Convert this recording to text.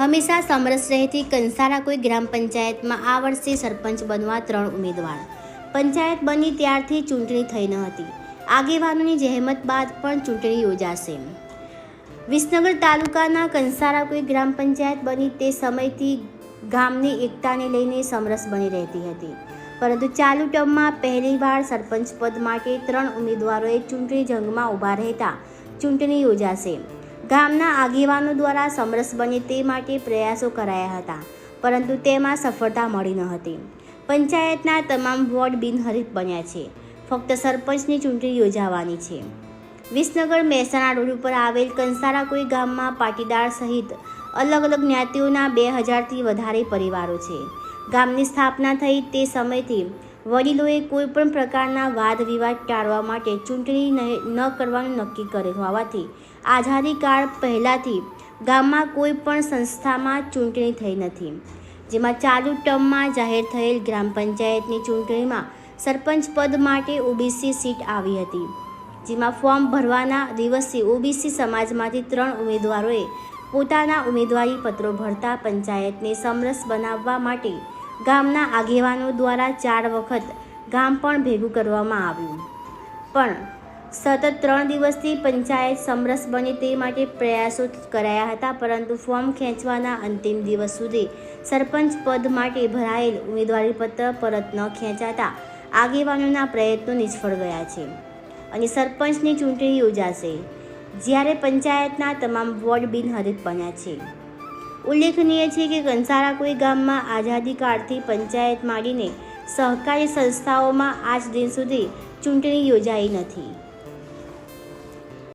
હંમેશા સમરસ રહેતી કંસારા કોઈ ગ્રામ પંચાયતમાં આ વર્ષે સરપંચ બનવા ત્રણ ઉમેદવાર. પંચાયત બની ત્યારથી ચૂંટણી થઈ ન હતી. આગેવાનોની જહેમત બાદ પણ ચૂંટણી યોજાશે. વિસનગર તાલુકાના કંસારા કોઈ ગ્રામ પંચાયત બની તે સમયથી ગામની એકતાને લઈને સમરસ બની રહેતી હતી. પરંતુ ચાલુ ટર્મમાં પહેલીવાર સરપંચ પદ માટે ત્રણ ઉમેદવારોએ ચૂંટણી જંગમાં ઊભા રહેતા ચૂંટણી યોજાશે. ગામના આગેવાનો દ્વારા સમરસ બને તે માટે પ્રયાસો કરાયા હતા, પરંતુ તેમાં સફળતા મળી ન હતી. પંચાયતના તમામ વોર્ડ બિનહરીફ બન્યા છે. ફક્ત સરપંચની ચૂંટણી યોજાવાની છે. વિસનગર મહેસાણા રોડ ઉપર આવેલ કંસારા કોઈ ગામમાં પાટીદાર સહિત અલગ અલગ જ્ઞાતિઓના બે હજારથી વધારે પરિવારો છે. ગામની સ્થાપના થઈ તે સમયથી વડીલોએ કોઈ પણ પ્રકારના વાદ વિવાદ ટાળવા માટે ચૂંટણી ન કરવાનું નક્કી કરેલ હોવાથી આઝાદી કાળ પહેલાંથી ગામમાં કોઈ પણ સંસ્થામાં ચૂંટણી થઈ નથી. જેમાં ચાલુ ટર્મમાં જાહેર થયેલ ગ્રામ પંચાયતની ચૂંટણીમાં સરપંચ પદ માટે ઓબીસી સીટ આવી હતી. જેમાં ફોર્મ ભરવાના દિવસે ઓબીસી સમાજમાંથી ત્રણ ઉમેદવારોએ પોતાના ઉમેદવારી પત્રો ભરતા પંચાયતને સમરસ બનાવવા માટે ગામના આગેવાનો દ્વારા ચાર વખત ગામ પણ ભેગું કરવામાં આવ્યું. પણ સતત ત્રણ દિવસથી પંચાયત સમરસ બને તે માટે પ્રયાસો કરાયા હતા, પરંતુ ફોર્મ ખેંચવાના અંતિમ દિવસ સુધી સરપંચ પદ માટે ભરાયેલ ઉમેદવારીપત્ર પરત ન ખેંચાતા આગેવાનોના પ્રયત્નો નિષ્ફળ ગયા છે અને સરપંચની ચૂંટણી યોજાશે જ્યારે પંચાયતના તમામ વોર્ડ બિનહરીફ બન્યા છે. ઉલ્લેખનીય છે કે કંસારા કોઈ ગામમાં આઝાદી કાળથી પંચાયત માંડીને સહકારી સંસ્થાઓમાં આજ દિન સુધી ચૂંટણી યોજાઈ નથી.